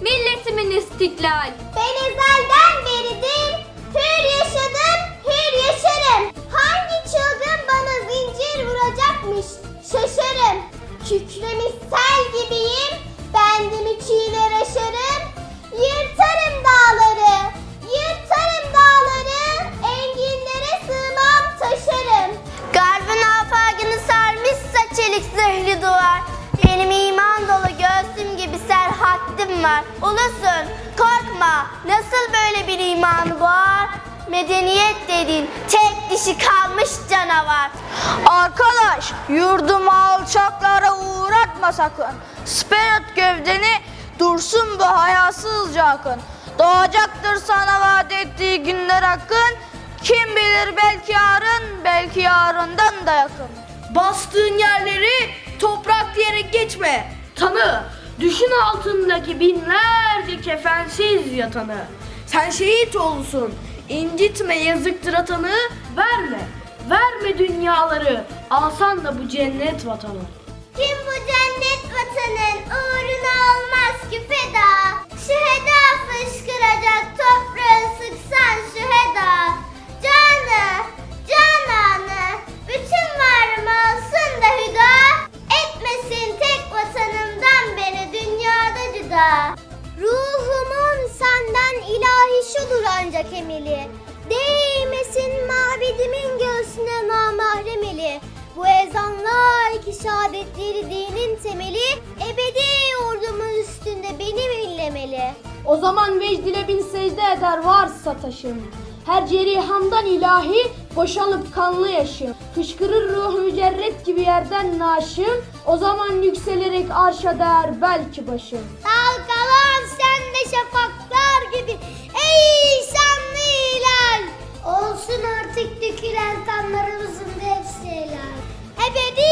milletimin istiklal. Ben ezelden beridir hür yaşadım, hür yaşarım. Hangi çılgın bana zincir vuracakmış şaşarım. Kükremiş sel gibiyim, bendimi çiğner aşarım. Yırtarım dağları, yırtarım dağları, enginlere sığmam taşarım. Garbın afakını sarmışsa çelik zırhlı duvar. Var. Ulusun, korkma. Nasıl böyle bir imanı var? Medeniyet dedin, tek dişi kalmış canavar. Arkadaş yurdumu alçaklara uğratma sakın. Spirit gövdeni dursun bu hayasızca akın. Doğacaktır sana vaat ettiği günler akın. Kim bilir belki yarın, belki yarından da yakın. Bastığın yerleri toprak diyerek geçme. Tanı, düşün altındaki binlerce kefensiz yatanı. Sen şehit olsun, incitme yazıktır atanı, verme, verme dünyaları, alsan da bu cennet vatanı. Kim bu cennet şudur ancak emeli. Değmesin mabedimin göğsüne namahremeli. Bu ezanlar ki şehadetleri dinin temeli ebedi yurdumun üstünde beni millemeli. O zaman vecdile bin secde eder varsa taşım. Her cerihamdan ilahi boşalıp kanlı yaşım. Fışkırır ruh mücerret gibi yerden naşım. O zaman yükselerek arşa değer belki başım. Dalgalan sen de şafak Plastik dökülen kanlarımızın hepsi helal. Ebedi